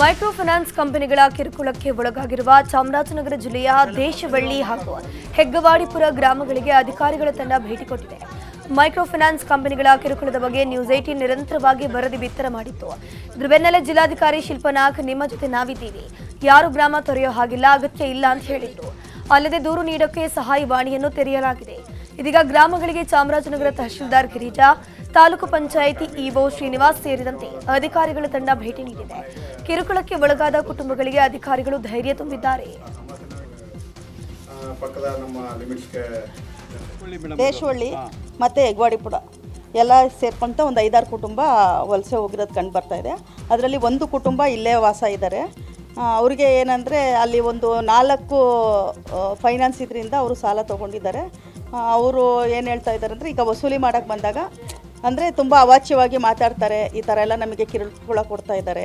Micro finance ಕಂಪನಿಗಳ ಕಿರುಕುಳಕ್ಕೆ ಒಳಗಾಗಿರುವ ಚಾಮರಾಜನಗರ ಜಿಲ್ಲೆಯ ದೇಶವಳ್ಳಿ ಹಾಗೂ ಹೆಗ್ಗವಾಡಿಪುರ ಗ್ರಾಮಗಳಿಗೆ ಅಧಿಕಾರಿಗಳ ತಂಡ ಭೇಟಿ ಕೊಟ್ಟಿದೆ. ಮೈಕ್ರೋ ಫೈನಾನ್ಸ್ ಕಂಪನಿಗಳ ಕಿರುಕುಳದ ಬಗ್ಗೆ ನ್ಯೂಸ್ ಏಟೀನ್ ನಿರಂತರವಾಗಿ ವರದಿ ಬಿತ್ತರ ಮಾಡಿತ್ತು. ಇದ್ರ ಬೆನ್ನಲ್ಲೇ ಜಿಲ್ಲಾಧಿಕಾರಿ ಶಿಲ್ಪನಾಗ್, ನಿಮ್ಮ ಜೊತೆ ನಾವಿದ್ದೀವಿ. ಯಾರು ಗ್ರಾಮ ತೊರೆಯೋ ಹಾಗಿಲ್ಲ, ಅಗತ್ಯ ಇಲ್ಲ ಅಂತ ಹೇಳಿದ್ರು ಅಲ್ಲದೆ ದೂರು ನೀಡೋಕೆ ಸಹಾಯವಾಣಿಯನ್ನು ತೆರೆಯಲಾಗಿದೆ. ಇದೀಗ ಗ್ರಾಮಗಳಿಗೆ ಚಾಮರಾಜನಗರ ತಹಶೀಲ್ದಾರ್ ಗಿರಿಜಾ, ತಾಲೂಕು ಪಂಚಾಯಿತಿ ಇಒ ಶ್ರೀನಿವಾಸ್ ಸೇರಿದಂತೆ ಅಧಿಕಾರಿಗಳ ತಂಡ ಭೇಟಿ ನೀಡಿದೆ. ಕಿರುಕುಳಕ್ಕೆ ಒಳಗಾದ ಕುಟುಂಬಗಳಿಗೆ ಅಧಿಕಾರಿಗಳು ಧೈರ್ಯ ತುಂಬಿದ್ದಾರೆ. ಪಕ್ಕದ ನಮ್ಮ ಲಿಮಿಟ್ಸ್ಗೆ ದೇಶವಳ್ಳಿ ಮತ್ತು ಹೆಗ್ವಾಡಿಪುರ ಎಲ್ಲ ಸೇರ್ಕೊಂತ ಒಂದು ಐದಾರು ಕುಟುಂಬ ವಲಸೆ ಹೋಗಿರೋದು ಕಂಡು ಬರ್ತಾ ಇದೆ. ಅದರಲ್ಲಿ ಒಂದು ಕುಟುಂಬ ಇಲ್ಲೇ ವಾಸ ಇದ್ದಾರೆ ಅವರಿಗೆ ಅವ್ರಿಗೆ ಏನಂದರೆ ಅಲ್ಲಿ ಒಂದು ನಾಲ್ಕು ಫೈನಾನ್ಸ್ ಇದರಿಂದ ಅವರು ಸಾಲ ತೊಗೊಂಡಿದ್ದಾರೆ. ಅವರು ಏನು ಹೇಳ್ತಾ ಇದ್ದಾರೆ ಅಂದರೆ ಈಗ ವಸೂಲಿ ಮಾಡೋಕ್ಕೆ ಬಂದಾಗ ಅಂದರೆ ತುಂಬ ಅವಾಚ್ಯವಾಗಿ ಮಾತಾಡ್ತಾರೆ. ಈ ಥರ ಎಲ್ಲ ನಮಗೆ ಕಿರುಕುಳ ಕೊಡ್ತಾ ಇದ್ದಾರೆ.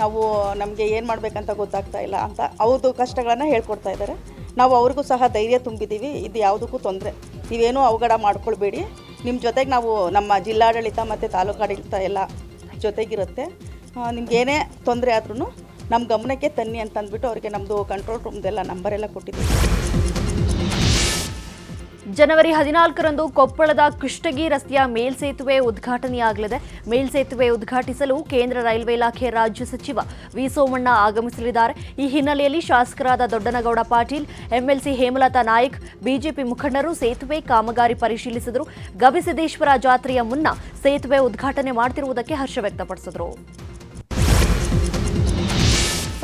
ನಾವು ನಮಗೆ ಏನು ಮಾಡಬೇಕಂತ ಗೊತ್ತಾಗ್ತಾ ಇಲ್ಲ ಅಂತ ಅವ್ರದ್ದು ಕಷ್ಟಗಳನ್ನು ಹೇಳ್ಕೊಡ್ತಾ ಇದ್ದಾರೆ. ನಾವು ಅವ್ರಿಗೂ ಸಹ ಧೈರ್ಯ ತುಂಬಿದ್ದೀವಿ ಇದು ಯಾವುದಕ್ಕೂ ತೊಂದರೆ. ನೀವೇನೂ ಅವಘಡ ಮಾಡ್ಕೊಳ್ಬೇಡಿ. ನಿಮ್ಮ ಜೊತೆಗೆ ನಾವು ನಮ್ಮ ಜಿಲ್ಲಾಡಳಿತ ಮತ್ತು ತಾಲೂಕಾಡಳಿತ ಎಲ್ಲ ಜೊತೆಗಿರುತ್ತೆ. ಏನೇ ತೊಂದರೆ ಆದ್ರೂ ನಮ್ಮ ಗಮನಕ್ಕೆ ತನ್ನಿ ಅಂತಂದ್ಬಿಟ್ಟು ಅವ್ರಿಗೆ ನಮ್ಮದು ಕಂಟ್ರೋಲ್ ರೂಮ್ದೆಲ್ಲ ನಂಬರೆಲ್ಲ ಕೊಟ್ಟಿದ್ದೀವಿ. ಜನವರಿ ಹದಿನಾಲ್ಕರಂದು ಕೊಪ್ಪಳದ ಕೃಷ್ಣಗಿ ರಸ್ತೆಯ ಮೇಲ್ಸೇತುವೆ ಉದ್ಘಾಟನೆಯಾಗಲಿದೆ. ಮೇಲ್ಸೇತುವೆ ಉದ್ಘಾಟಿಸಲು ಕೇಂದ್ರ ರೈಲ್ವೆ ಇಲಾಖೆ ರಾಜ್ಯ ಸಚಿವ ವಿ ಸೋಮಣ್ಣ ಆಗಮಿಸಲಿದ್ದಾರೆ. ಈ ಹಿನ್ನೆಲೆಯಲ್ಲಿ ಶಾಸಕರಾದ ದೊಡ್ಡನಗೌಡ ಪಾಟೀಲ್, ಎಂಎಲ್ಸಿ ಹೇಮಲತಾ ನಾಯಕ್, ಬಿಜೆಪಿ ಮುಖಂಡರು ಸೇತುವೆ ಕಾಮಗಾರಿ ಪರಿಶೀಲಿಸಿದರು. ಗವಿಸಿದ್ದೇಶ್ವರ ಜಾತ್ರೆಯ ಮುನ್ನ ಸೇತುವೆ ಉದ್ಘಾಟನೆ ಮಾಡ್ತಿರುವುದಕ್ಕೆ ಹರ್ಷ ವ್ಯಕ್ತಪಡಿಸಿದರು.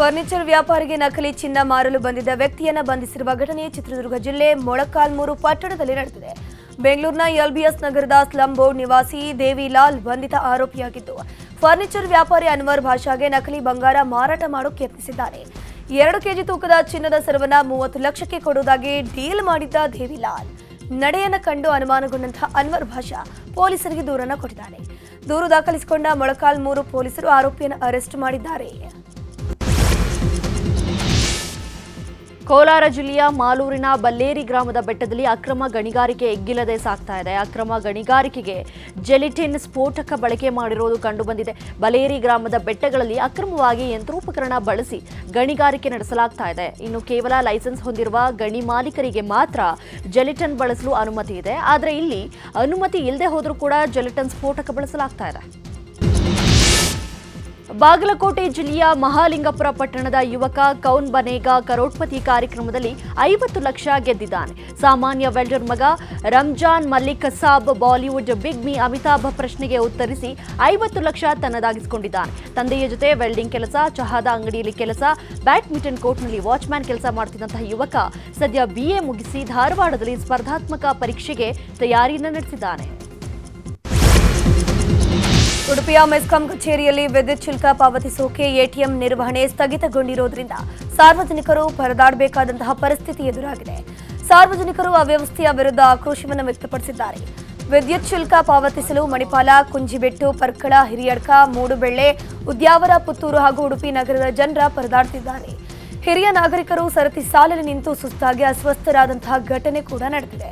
ಫರ್ನಿಚರ್ ವ್ಯಾಪಾರಿಗೆ ನಕಲಿ ಚಿನ್ನ ಮಾರಲು ಬಂದಿದ್ದ ವ್ಯಕ್ತಿಯನ್ನ ಬಂಧಿಸಿರುವ ಘಟನೆ ಚಿತ್ರದುರ್ಗ ಜಿಲ್ಲೆ ಮೊಳಕಾಲ್ಮೂರು ಪಟ್ಟಣದಲ್ಲಿ ನಡೆದಿದೆ. ಬೆಂಗಳೂರಿನ ಎಲ್ಬಿಎಸ್ ನಗರದ ಸ್ಲಂ ಬೋರ್ಡ್ ನಿವಾಸಿ ದೇವಿಲಾಲ್ ಬಂಧಿತ ಆರೋಪಿಯಾಗಿದ್ದು, ಫರ್ನಿಚರ್ ವ್ಯಾಪಾರಿ ಅನ್ವರ್ ಭಾಷಾಗೆ ನಕಲಿ ಬಂಗಾರ ಮಾರಾಟ ಮಾಡೋಕೆ ಯತ್ನಿಸಿದ್ದಾನೆ ಎರಡು ಕೆಜಿ ತೂಕದ ಚಿನ್ನದ ಸರವನ್ನ ಮೂವತ್ತು ಲಕ್ಷಕ್ಕೆ ಕೊಡುವುದಾಗಿ ಡೀಲ್ ಮಾಡಿದ್ದ ದೇವಿಲಾಲ್. ನಡೆಯನ್ನ ಕಂಡು ಅನುಮಾನಗೊಂಡಂತಹ ಅನ್ವರ್ ಭಾಷಾ ಪೊಲೀಸರಿಗೆ ದೂರನ್ನು ಕೊಟ್ಟಿದ್ದಾನೆ. ದೂರು ದಾಖಲಿಸಿಕೊಂಡ ಮೊಳಕಾಲ್ಮೂರು ಪೊಲೀಸರು ಆರೋಪಿಯನ್ನು ಅರೆಸ್ಟ್ ಮಾಡಿದ್ದಾರೆ. ಕೋಲಾರ ಜಿಲ್ಲೆಯ ಮಾಲೂರಿನ ಬಲ್ಲೇರಿ ಗ್ರಾಮದ ಬೆಟ್ಟದಲ್ಲಿ ಅಕ್ರಮ ಗಣಿಗಾರಿಕೆ ಎಗ್ಗಿಲ್ಲದೆ ಸಾಗ್ತಾ ಇದೆ. ಅಕ್ರಮ ಗಣಿಗಾರಿಕೆಗೆ ಜೆಲಿಟಿನ್ ಸ್ಫೋಟಕ ಬಳಕೆ ಮಾಡಿರುವುದು ಕಂಡುಬಂದಿದೆ. ಬಲೇರಿ ಗ್ರಾಮದ ಬೆಟ್ಟಗಳಲ್ಲಿ ಅಕ್ರಮವಾಗಿ ಯಂತ್ರೋಪಕರಣ ಬಳಸಿ ಗಣಿಗಾರಿಕೆ ನಡೆಸಲಾಗ್ತಾ ಇದೆ. ಇನ್ನು ಕೇವಲ ಲೈಸೆನ್ಸ್ ಹೊಂದಿರುವ ಗಣಿ ಮಾಲೀಕರಿಗೆ ಮಾತ್ರ ಜೆಲಿಟನ್ ಬಳಸಲು ಅನುಮತಿ ಇದೆ. ಆದರೆ ಇಲ್ಲಿ ಅನುಮತಿ ಇಲ್ಲದೆ ಹೋದರೂ ಕೂಡ ಜೆಲಿಟನ್ ಸ್ಫೋಟಕ ಬಳಸಲಾಗ್ತಾ ಇದೆ. ಬಾಗಲಕೋಟೆ ಜಿಲ್ಲೆಯ ಮಹಾಲಿಂಗಪುರ ಪಟ್ಟಣದ ಯುವಕ ಕೌನ್ ಬನೇಗ ಕರೋಡ್ಪತಿ ಕಾರ್ಯಕ್ರಮದಲ್ಲಿ ಐವತ್ತು ಲಕ್ಷ ಗೆದ್ದಿದ್ದಾನೆ. ಸಾಮಾನ್ಯ ವೆಲ್ಡರ್ ಮಗ ರಂಜಾನ್ ಮಲ್ಲಿಕ್ ಸಾಬ್ ಬಾಲಿವುಡ್ ಬಿಗ್ ಮಿ ಅಮಿತಾಭ್ ಪ್ರಶ್ನೆಗೆ ಉತ್ತರಿಸಿ ಐವತ್ತು ಲಕ್ಷ ತನ್ನದಾಗಿಸಿಕೊಂಡಿದ್ದಾನೆ. ತಂದೆಯ ಜೊತೆ ವೆಲ್ಡಿಂಗ್ ಕೆಲಸ, ಚಹಾದ ಅಂಗಡಿಯಲ್ಲಿ ಕೆಲಸ, ಬ್ಯಾಡ್ಮಿಂಟನ್ ಕೋರ್ಟ್ನಲ್ಲಿ ವಾಚ್ಮ್ಯಾನ್ ಕೆಲಸ ಮಾಡುತ್ತಿದ್ದಂತಹ ಯುವಕ ಸದ್ಯ ಬಿಎ ಮುಗಿಸಿ ಧಾರವಾಡದಲ್ಲಿ ಸ್ಪರ್ಧಾತ್ಮಕ ಪರೀಕ್ಷೆಗೆ ತಯಾರಿಯನ್ನು ನಡೆಸಿದ್ದಾನೆ. ಉಡುಪಿಯ ಮೆಸ್ಕಾಂ ಕಚೇರಿಯಲ್ಲಿ ವಿದ್ಯುತ್ ಶುಲ್ಕ ಪಾವತಿಸೋಕೆ ಎಟಿಎಂ ನಿರ್ವಹಣೆ ಸ್ಥಗಿತಗೊಂಡಿರೋದ್ರಿಂದ ಸಾರ್ವಜನಿಕರು ಪರದಾಡಬೇಕಾದಂತಹ ಪರಿಸ್ಥಿತಿ ಎದುರಾಗಿದೆ. ಸಾರ್ವಜನಿಕರು ಅವ್ಯವಸ್ಥೆಯ ವಿರುದ್ಧ ಆಕ್ರೋಶವನ್ನು ವ್ಯಕ್ತಪಡಿಸಿದ್ದಾರೆ. ವಿದ್ಯುತ್ ಶುಲ್ಕ ಪಾವತಿಸಲು ಮಣಿಪಾಲ, ಕುಂಜಿಬೆಟ್ಟು, ಪರ್ಕಳ, ಹಿರಿಯಡ್ಕ, ಮೂಡುಬೆಳ್ಳೆ, ಉದ್ಯಾವರ, ಪುತ್ತೂರು ಹಾಗೂ ಉಡುಪಿ ನಗರದ ಜನರ ಪರದಾಡ್ತಿದ್ದಾರೆ. ಹಿರಿಯ ನಾಗರಿಕರು ಸರತಿ ಸಾಲಲ್ಲಿ ನಿಂತು ಸುಸ್ತಾಗಿ ಅಸ್ವಸ್ಥರಾದಂತಹ ಘಟನೆ ಕೂಡ ನಡೆದಿದೆ.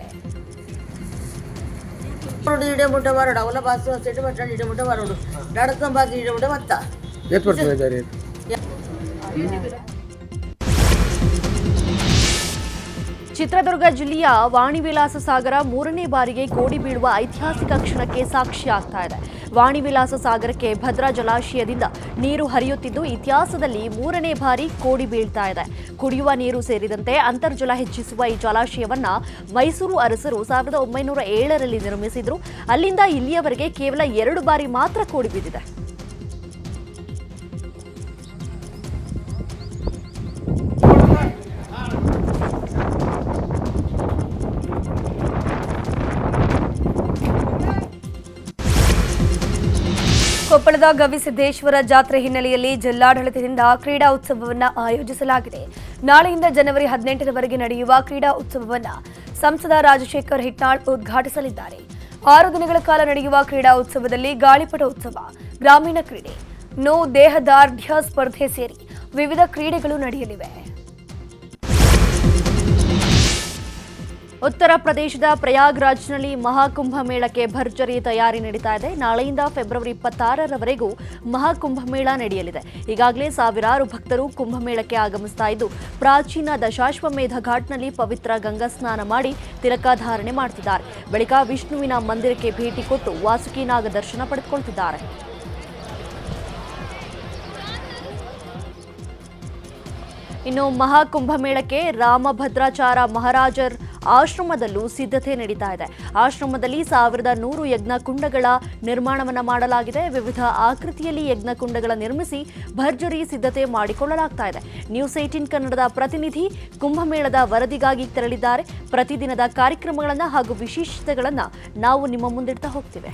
ಬರೋಡು ಇಡೆ ಮುಟ್ಟ ಬರೋಡು ಅವಲ ಬಾಸು ಸೆಟ್ ಬಟ್ಟಣ ಇಡೆ ಮುಟ್ಟ ಬರೋಡು ನಡ್ಕೊಂಬಾಕಿ ಇಡೆ ಮುಟ್ಟ ಮತ್ತ. ಎಷ್ಟು ಬರ್ತದೆ ಗಾಡಿ ಚಿತ್ರದುರ್ಗ ಜಿಲ್ಲೆಯ ವಾಣಿ ವಿಲಾಸ ಸಾಗರ ಮೂರನೇ ಬಾರಿಗೆ ಕೋಡಿ ಬೀಳುವ ಐತಿಹಾಸಿಕ ಕ್ಷಣಕ್ಕೆ ಸಾಕ್ಷಿ ಆಗ್ತಾ ಇದೆ. ವಾಣಿವಿಲಾಸ ಸಾಗರಕ್ಕೆ ಭದ್ರಾ ಜಲಾಶಯದಿಂದ ನೀರು ಹರಿಯುತ್ತಿದ್ದು, ಇತಿಹಾಸದಲ್ಲಿ ಮೂರನೇ ಬಾರಿ ಕೋಡಿ ಬೀಳ್ತಾ ಇದೆ. ಕುಡಿಯುವ ನೀರು ಸೇರಿದಂತೆ ಅಂತರ್ಜಲ ಹೆಚ್ಚಿಸುವ ಈ ಜಲಾಶಯವನ್ನ ಮೈಸೂರು ಅರಸರು ಸಾವಿರದ ಒಂಬೈನೂರ ಏಳರಲ್ಲಿ ನಿರ್ಮಿಸಿದ್ರು. ಅಲ್ಲಿಂದ ಇಲ್ಲಿಯವರೆಗೆ ಕೇವಲ ಎರಡು ಬಾರಿ ಮಾತ್ರ ಕೋಡಿ ಬಿದ್ದಿದೆ ಕೊಪ್ಪಳದ ಗವಿಸಿದ್ದೇಶ್ವರ ಜಾತ್ರೆ ಹಿನ್ನೆಲೆಯಲ್ಲಿ ಜಿಲ್ಲಾಡಳಿತದಿಂದ ಕ್ರೀಡಾ ಉತ್ಸವವನ್ನು ಆಯೋಜಿಸಲಾಗಿದೆ. ನಾಳೆಯಿಂದ ಜನವರಿ ಹದಿನೆಂಟರವರೆಗೆ ನಡೆಯುವ ಕ್ರೀಡಾ ಉತ್ಸವವನ್ನು ಸಂಸದ ರಾಜಶೇಖರ್ ಹಿಟ್ನಾಳ್ ಉದ್ಘಾಟಿಸಲಿದ್ದಾರೆ. ಆರು ದಿನಗಳ ಕಾಲ ನಡೆಯುವ ಕ್ರೀಡಾ ಉತ್ಸವದಲ್ಲಿ ಗಾಳಿಪಟ ಉತ್ಸವ, ಗ್ರಾಮೀಣ ಕ್ರೀಡೆ, ನೋ ದೇಹದಾರ್ಢ್ಯ ಸ್ಪರ್ಧೆ ಸೇರಿ ವಿವಿಧ ಕ್ರೀಡೆಗಳು ನಡೆಯಲಿವೆ. ಉತ್ತರ ಪ್ರದೇಶದ ಪ್ರಯಾಗ್ರಾಜ್ನಲ್ಲಿ ಮಹಾಕುಂಭ ಮೇಳಕ್ಕೆ ಭರ್ಜರಿ ತಯಾರಿ ನಡೀತಾ ಇದೆ. ನಾಳೆಯಿಂದ ಫೆಬ್ರವರಿ ಇಪ್ಪತ್ತಾರರವರೆಗೂ ಮಹಾಕುಂಭ ಮೇಳ ನಡೆಯಲಿದೆ. ಈಗಾಗಲೇ ಸಾವಿರಾರು ಭಕ್ತರು ಕುಂಭಮೇಳಕ್ಕೆ ಆಗಮಿಸ್ತಾ ಇದ್ದು, ಪ್ರಾಚೀನ ದಶಾಶ್ವಮೇಧ ಘಾಟ್ನಲ್ಲಿ ಪವಿತ್ರ ಗಂಗಾ ಸ್ನಾನ ಮಾಡಿ ತಿಲಕಾಧಾರಣೆ ಮಾಡ್ತಿದ್ದಾರೆ. ಬಳಿಕ ವಿಷ್ಣುವಿನ ಮಂದಿರಕ್ಕೆ ಭೇಟಿ ಕೊಟ್ಟು ವಾಸುಕಿನಾಗ ದರ್ಶನ ಪಡೆದುಕೊಳ್ತಿದ್ದಾರೆ. ಇನ್ನು ಮಹಾಕುಂಭಮೇಳಕ್ಕೆ ರಾಮಭದ್ರಾಚಾರ ಮಹಾರಾಜರ್ ಆಶ್ರಮದಲ್ಲೂ ಸಿದ್ಧತೆ ನಡೀತಾ ಇದೆ. ಆಶ್ರಮದಲ್ಲಿ ಸಾವಿರದ ನೂರು ಯಜ್ಞ ಕುಂಡಗಳ ನಿರ್ಮಾಣವನ್ನು ಮಾಡಲಾಗಿದೆ. ವಿವಿಧ ಆಕೃತಿಯಲ್ಲಿ ಯಜ್ಞಕುಂಡಗಳ ನಿರ್ಮಿಸಿ ಭರ್ಜರಿ ಸಿದ್ಧತೆ ಮಾಡಿಕೊಳ್ಳಲಾಗ್ತಾ ಇದೆ. ನ್ಯೂಸ್ ಏಟೀನ್ ಕನ್ನಡದ ಪ್ರತಿನಿಧಿ ಕುಂಭಮೇಳದ ವರದಿಗಾಗಿ ತೆರಳಿದ್ದಾರೆ. ಪ್ರತಿದಿನದ ಕಾರ್ಯಕ್ರಮಗಳನ್ನು ಹಾಗೂ ವಿಶೇಷತೆಗಳನ್ನು ನಾವು ನಿಮ್ಮ ಮುಂದಿಡ್ತಾ ಹೋಗ್ತೇವೆ.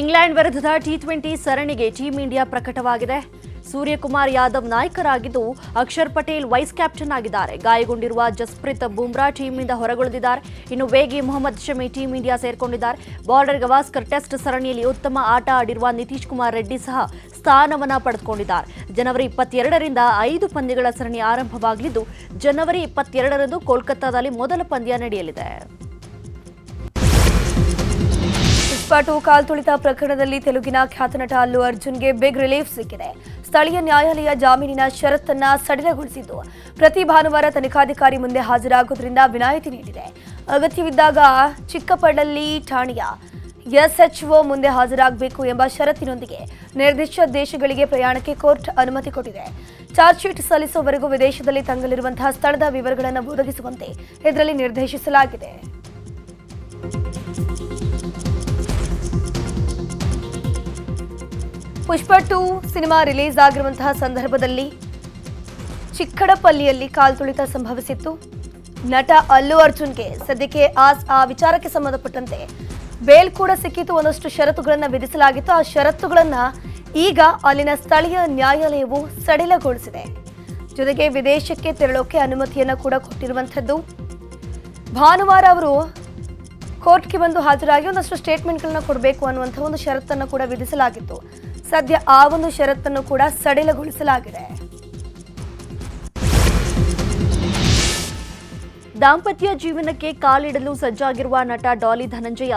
ಇಂಗ್ಲೆಂಡ್ ವಿರುದ್ಧದ ಟಿ ಟ್ವೆಂಟಿ ಸರಣಿಗೆ ಟೀಂ ಇಂಡಿಯಾ ಪ್ರಕಟವಾಗಿದೆ. ಸೂರ್ಯಕುಮಾರ್ ಯಾದವ್ ನಾಯಕರಾಗಿದ್ದು ಅಕ್ಷರ್ ಪಟೇಲ್ ವೈಸ್ ಕ್ಯಾಪ್ಟನ್ ಆಗಿದ್ದಾರೆ. ಗಾಯಗೊಂಡಿರುವ ಜಸ್ಪ್ರೀತ್ ಬುಮ್ರಾ ಟೀಮ್ನಿಂದ ಹೊರಗುಳಿದಿದ್ದಾರೆ. ಇನ್ನು ವೇಗಿ ಮೊಹಮ್ಮದ್ ಶಮಿ ಟೀಮ್ ಇಂಡಿಯಾ ಸೇರ್ಕೊಂಡಿದ್ದಾರೆ. ಬಾರ್ಡರ್ ಗವಾಸ್ಕರ್ ಟೆಸ್ಟ್ ಸರಣಿಯಲ್ಲಿ ಉತ್ತಮ ಆಟ ಆಡಿರುವ ನಿತೀಶ್ ಕುಮಾರ್ ರೆಡ್ಡಿ ಸಹ ಸ್ಥಾನವನ್ನ ಪಡೆದುಕೊಂಡಿದ್ದಾರೆ. ಜನವರಿ ಇಪ್ಪತ್ತೆರಡರಿಂದ ಐದು ಪಂದ್ಯಗಳ ಸರಣಿ ಆರಂಭವಾಗಲಿದ್ದು, ಜನವರಿ ಇಪ್ಪತ್ತೆರಡರಂದು ಕೋಲ್ಕತ್ತಾದಲ್ಲಿ ಮೊದಲ ಪಂದ್ಯ ನಡೆಯಲಿದೆ. ಇಸ್ಪಾಟು ಕಾಲ್ತುಳಿತ ಪ್ರಕರಣದಲ್ಲಿ ತೆಲುಗಿನ ಖ್ಯಾತ ನಟ ಅಲ್ಲು ಅರ್ಜುನ್ಗೆ ಬಿಗ್ ರಿಲೀಫ್ ಸಿಕ್ಕಿದೆ. ಸ್ಥಳೀಯ ನ್ಯಾಯಾಲಯ ಜಾಮೀನಿನ ಷರತ್ತನ್ನ ಸಡಿಲಗೊಳಿಸಿದ್ದು, ಪ್ರತಿ ಭಾನುವಾರ ತನಿಖಾಧಿಕಾರಿ ಮುಂದೆ ಹಾಜರಾಗುವುದರಿಂದ ವಿನಾಯಿತಿ ನೀಡಿದೆ. ಅಗತ್ಯವಿದ್ದಾಗ ಚಿಕ್ಕಪಡಳ್ಳಿ ಠಾಣೆಯ ಎಸ್ಎಚ್ಒ ಮುಂದೆ ಹಾಜರಾಗಬೇಕು ಎಂಬ ಷರತ್ತಿನೊಂದಿಗೆ ನಿರ್ದಿಷ್ಟ ದೇಶಗಳಿಗೆ ಪ್ರಯಾಣಕ್ಕೆ ಕೋರ್ಟ್ ಅನುಮತಿ ಕೊಟ್ಟಿದೆ. ಚಾರ್ಜ್ ಶೀಟ್ ಸಲ್ಲಿಸುವವರೆಗೂ ವಿದೇಶದಲ್ಲಿ ತಂಗಲಿರುವಂತಹ ಸ್ಥಳದ ವಿವರಗಳನ್ನು ಒದಗಿಸುವಂತೆ ಇದರಲ್ಲಿ ನಿರ್ದೇಶಿಸಲಾಗಿದೆ. ಪುಷ್ಪ ಟು ಸಿನಿಮಾ ರಿಲೀಸ್ ಆಗಿರುವಂತಹ ಸಂದರ್ಭದಲ್ಲಿ ಚಿಕ್ಕಡಪಲ್ಲಿಯಲ್ಲಿ ಕಾಲ್ತುಳಿತ ಸಂಭವಿಸಿತ್ತು. ನಟ ಅಲ್ಲು ಅರ್ಜುನ್ಗೆ ಸದ್ಯಕ್ಕೆ ಆ ಆ ವಿಚಾರಕ್ಕೆ ಸಂಬಂಧಪಟ್ಟಂತೆ ಬೇಲ್ ಕೂಡ ಸಿಕ್ಕಿತು ಒಂದಷ್ಟು ಷರತ್ತುಗಳನ್ನು ವಿಧಿಸಲಾಗಿತ್ತು. ಆ ಷರತ್ತುಗಳನ್ನು ಈಗ ಅಲ್ಲಿನ ಸ್ಥಳೀಯ ನ್ಯಾಯಾಲಯವು ಸಡಿಲಗೊಳಿಸಿದೆ. ಜೊತೆಗೆ ವಿದೇಶಕ್ಕೆ ತೆರಳೋಕೆ ಅನುಮತಿಯನ್ನು ಕೂಡ ಕೊಟ್ಟಿರುವಂಥದ್ದು. ಭಾನುವಾರ ಅವರು ಕೋರ್ಟ್ಗೆ ಬಂದು ಹಾಜರಾಗಿ ಒಂದಷ್ಟು ಸ್ಟೇಟ್ಮೆಂಟ್ಗಳನ್ನ ಕೊಡಬೇಕು ಅನ್ನುವಂಥ ಒಂದು ಷರತ್ತನ್ನು ಕೂಡ ವಿಧಿಸಲಾಗಿತ್ತು. ಸದ್ಯ ಆ ಒಂದು ಷರತ್ತನ್ನು ಕೂಡ ಸಡಿಲಗೊಳಿಸಲಾಗಿದೆ. ದಾಂಪತ್ಯ ಜೀವನಕ್ಕೆ ಕಾಲಿಡಲು ಸಜ್ಜಾಗಿರುವ ನಟ ಡಾಲಿ ಧನಂಜಯ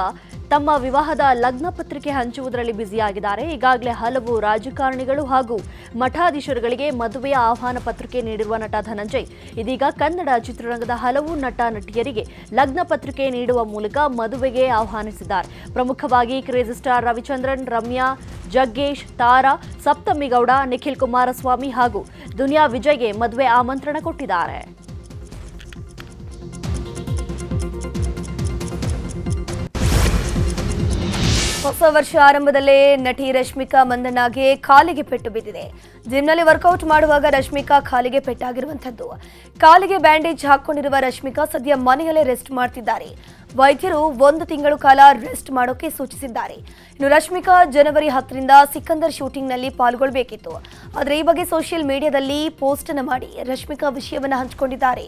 ತಮ್ಮ ವಿವಾಹದ ಲಗ್ನ ಪತ್ರಿಕೆ ಹಂಚುವುದರಲ್ಲಿ ಬ್ಯುಸಿಯಾಗಿದ್ದಾರೆ. ಈಗಾಗಲೇ ಹಲವು ರಾಜಕಾರಣಿಗಳು ಹಾಗೂ ಮಠಾಧೀಶರುಗಳಿಗೆ ಮದುವೆಯ ಆಹ್ವಾನ ಪತ್ರಿಕೆ ನೀಡಿರುವ ನಟ ಧನಂಜಯ್, ಇದೀಗ ಕನ್ನಡ ಚಿತ್ರರಂಗದ ಹಲವು ನಟ ನಟಿಯರಿಗೆ ಲಗ್ನ ಪತ್ರಿಕೆ ನೀಡುವ ಮೂಲಕ ಮದುವೆಗೆ ಆಹ್ವಾನಿಸಿದ್ದಾರೆ. ಪ್ರಮುಖವಾಗಿ ಕ್ರೇಜಿ ಸ್ಟಾರ್ ರವಿಚಂದ್ರನ್, ರಮ್ಯಾ ಜಗ್ಗೇಶ್ ತಾರಾ ಸಪ್ತಮಿಗೌಡ ನಿಖಿಲ್ ಕುಮಾರಸ್ವಾಮಿ ಹಾಗೂ ದುನಿಯಾ ವಿಜಯ್ಗೆ ಮದುವೆ ಆಮಂತ್ರಣ ಕೊಟ್ಟಿದ್ದಾರೆ. ಹೊಸ ವರ್ಷ ಆರಂಭದಲ್ಲೇ ನಟಿ ರಶ್ಮಿಕಾ ಮಂದಣ್ಣಗೆ ಕಾಲಿಗೆ ಪೆಟ್ಟು ಬಿದ್ದಿದೆ. ಜಿಮ್ನಲ್ಲಿ ವರ್ಕೌಟ್ ಮಾಡುವಾಗ ರಶ್ಮಿಕಾ ಕಾಲಿಗೆ ಪೆಟ್ಟಾಗಿರುವಂಥದ್ದು. ಕಾಲಿಗೆ ಬ್ಯಾಂಡೇಜ್ ಹಾಕೊಂಡಿರುವ ರಶ್ಮಿಕಾ ಸದ್ಯ ಮನೆಯಲ್ಲೇ ರೆಸ್ಟ್ ಮಾಡ್ತಿದ್ದಾರೆ. ವೈದ್ಯರು ಒಂದು ತಿಂಗಳು ಕಾಲ ರೆಸ್ಟ್ ಮಾಡೋಕೆ ಸೂಚಿಸಿದ್ದಾರೆ. ಇನ್ನು ರಶ್ಮಿಕಾ ಜನವರಿ ಹತ್ತರಿಂದ ಸಿಕಂದರ್ ಶೂಟಿಂಗ್ನಲ್ಲಿ ಪಾಲ್ಗೊಳ್ಳಬೇಕಿತ್ತು ಆದರೆ ಈ ಬಗ್ಗೆ ಸೋಷಿಯಲ್ ಮೀಡಿಯಾದಲ್ಲಿ ಪೋಸ್ಟ್ ಅನ್ನು ಮಾಡಿ ರಶ್ಮಿಕಾ ವಿಷಯವನ್ನು ಹಂಚಿಕೊಂಡಿದ್ದಾರೆ.